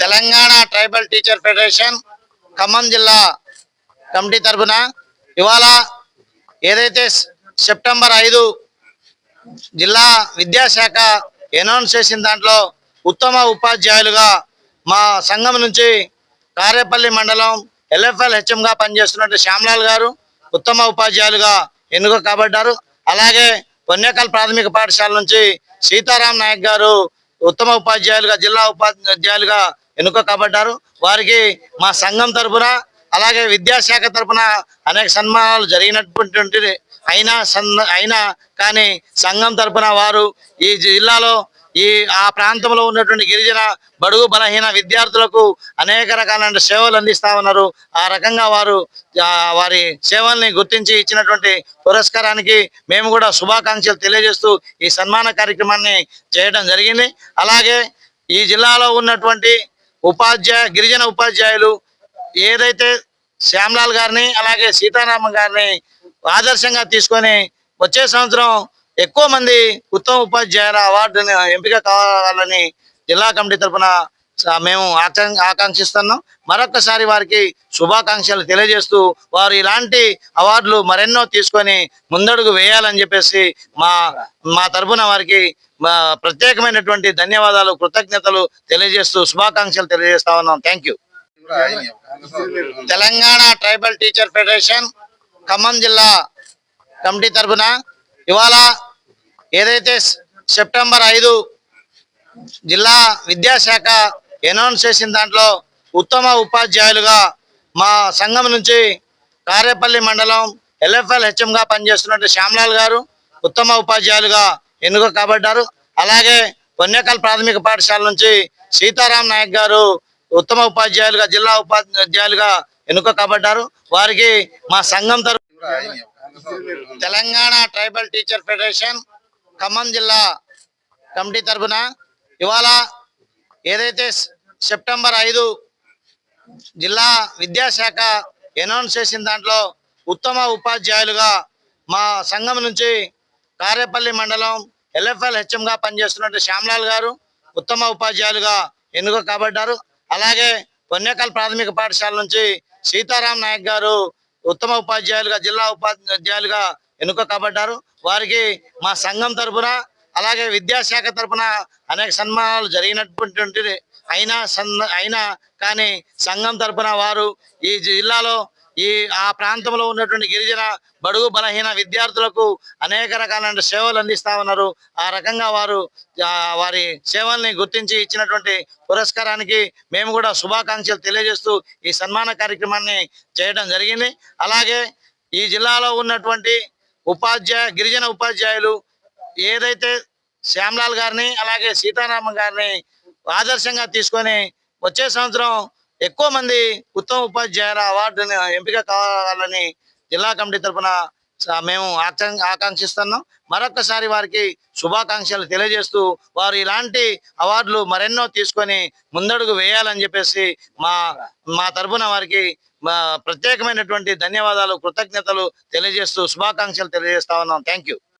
Telangana tribal teacher federation Khammam జిల్లా committee తరఫున ఇవాళ ఏదైతే సెప్టెంబర్ ఐదు జిల్లా విద్యాశాఖ అనౌన్స్ చేసిన దాంట్లో ఉత్తమ ఉపాధ్యాయులుగా మా సంఘం నుంచి కారేపల్లి మండలం ఎల్ఎఫ్ఎల్ హెచ్ఎంగా పనిచేస్తున్న శ్యామ్లాల్ గారు ఉత్తమ ఉపాధ్యాయులుగా ఎన్నుకోబడ్డారు అలాగే పొన్నేకల్ ప్రాథమిక పాఠశాల నుంచి సీతారాం నాయక్ గారు ఉత్తమ ఉపాధ్యాయులుగా జిల్లా ఉపాధ్యాయులుగా ఎన్నుకోబడ్డారు వారికి మా సంఘం తరపున అలాగే విద్యాశాఖ తరపున అనేక సన్మానాలు జరిగినటువంటి అయినా సన్ అయినా కానీ సంఘం తరఫున వారు ఈ జిల్లాలో ఈ ఆ ప్రాంతంలో ఉన్నటువంటి గిరిజన బడుగు బలహీన విద్యార్థులకు అనేక రకాలైన సేవలు అందిస్తా ఉన్నారు. ఆ రకంగా వారు వారి సేవల్ని గుర్తించి ఇచ్చినటువంటి పురస్కారానికి మేము కూడా శుభాకాంక్షలు తెలియజేస్తూ ఈ సన్మాన కార్యక్రమాన్ని చేయడం జరిగింది. అలాగే ఈ జిల్లాలో ఉన్నటువంటి ఉపాధ్యాయ గిరిజన ఉపాధ్యాయులు ఏదైతే శ్యామ్లాల్ గారిని అలాగే సీతారామ గారిని ఆదర్శంగా తీసుకొని వచ్చే సంవత్సరం ఎక్కువ మంది ఉత్తమ ఉపాధ్యాయుల అవార్డుని ఎంపిక కావాలని జిల్లా కమిటీ తరఫున మేము ఆకాం- ఆకాంక్షిస్తున్నాం. మరొకసారి వారికి శుభాకాంక్షలు తెలియజేస్తూ వారు ఇలాంటి అవార్డులు మరెన్నో తీసుకొని ముందడుగు వేయాలని చెప్పేసి మా మా తరఫున వారికి మా ప్రత్యేకమైనటువంటి ధన్యవాదాలు కృతజ్ఞతలు తెలియజేస్తూ శుభాకాంక్షలు తెలియజేస్తా ఉన్నాం. Thank you. Telangana tribal teacher federation Khammam జిల్లా కమిటీ తరఫున ఇవాళ ఏదైతే సెప్టెంబర్ ఐదు జిల్లా విద్యాశాఖ అనౌన్స్ చేసిన దాంట్లో ఉత్తమ ఉపాధ్యాయులుగా మా సంఘం నుంచి కారేపల్లి మండలం ఎల్ఎఫ్ఎల్ హెచ్ఎంగా పనిచేస్తున్నట్టు శ్యామ్లాల్ గారు ఉత్తమ ఉపాధ్యాయులుగా ఎన్నుక కాబడ్డారు. అలాగే వన్యకల్ ప్రాథమిక పాఠశాల నుంచి సీతారాం నాయక్ గారు ఉత్తమ ఉపాధ్యాయులుగా జిల్లా ఉపాధ్యాయులుగా ఎన్నుక కాబడ్డారు. వారికి మా సంఘం తరఫు Telangana tribal teacher federation Khammam జిల్లా కమిటీ తరఫున ఇవాళ ఏదైతే సెప్టెంబర్ ఐదు జిల్లా విద్యాశాఖ అనౌన్స్ చేసిన దాంట్లో ఉత్తమ ఉపాధ్యాయులుగా మా సంఘం నుంచి కారేపల్లి మండలం ఎల్ఎఫ్ఎల్ హెచ్ఎంగా పనిచేస్తున్నట్టు శ్యామ్లాల్ గారు ఉత్తమ ఉపాధ్యాయులుగా ఎన్నుక కాబడ్డారు. అలాగే పొన్నేకల్ ప్రాథమిక పాఠశాల నుంచి సీతారాం నాయక్ గారు ఉత్తమ ఉపాధ్యాయులుగా జిల్లా ఉపాధ్యాయులుగా ఎన్నుకోబడ్డారు వారికి మా సంఘం తరపున అలాగే విద్యాశాఖ తరపున అనేక సన్మానాలు జరిగినటువంటి అయినా సన్ అయినా కానీ సంఘం తరపున వారు ఈ జిల్లాలో ఈ ఆ ప్రాంతంలో ఉన్నటువంటి గిరిజన బడుగు బలహీన విద్యార్థులకు అనేక రకాలైన సేవలు అందిస్తా ఉన్నారు. ఆ రకంగా వారు వారి సేవల్ని గుర్తించి ఇచ్చినటువంటి పురస్కారానికి మేము కూడా శుభాకాంక్షలు తెలియజేస్తూ ఈ సన్మాన కార్యక్రమాన్ని చేయడం జరిగింది. అలాగే ఈ జిల్లాలో ఉన్నటువంటి ఉపాధ్యాయ గిరిజన ఉపాధ్యాయులు ఏదైతే శ్యామ్లాల్ గారిని అలాగే సీతారామ గారిని ఆదర్శంగా తీసుకొని వచ్చే సంవత్సరం ఎక్కువ మంది ఉత్తమ ఉపాధ్యాయుల అవార్డుని ఎంపిక కావాలని జిల్లా కమిటీ తరఫున మేము ఆకాం- ఆకాంక్షిస్తున్నాం. మరొకసారి వారికి శుభాకాంక్షలు తెలియజేస్తూ వారు ఇలాంటి అవార్డులు మరెన్నో తీసుకొని ముందడుగు వేయాలని చెప్పేసి మా మా తరఫున వారికి ప్రత్యేకమైనటువంటి ధన్యవాదాలు కృతజ్ఞతలు తెలియజేస్తూ శుభాకాంక్షలు తెలియజేస్తా ఉన్నాం. Thank you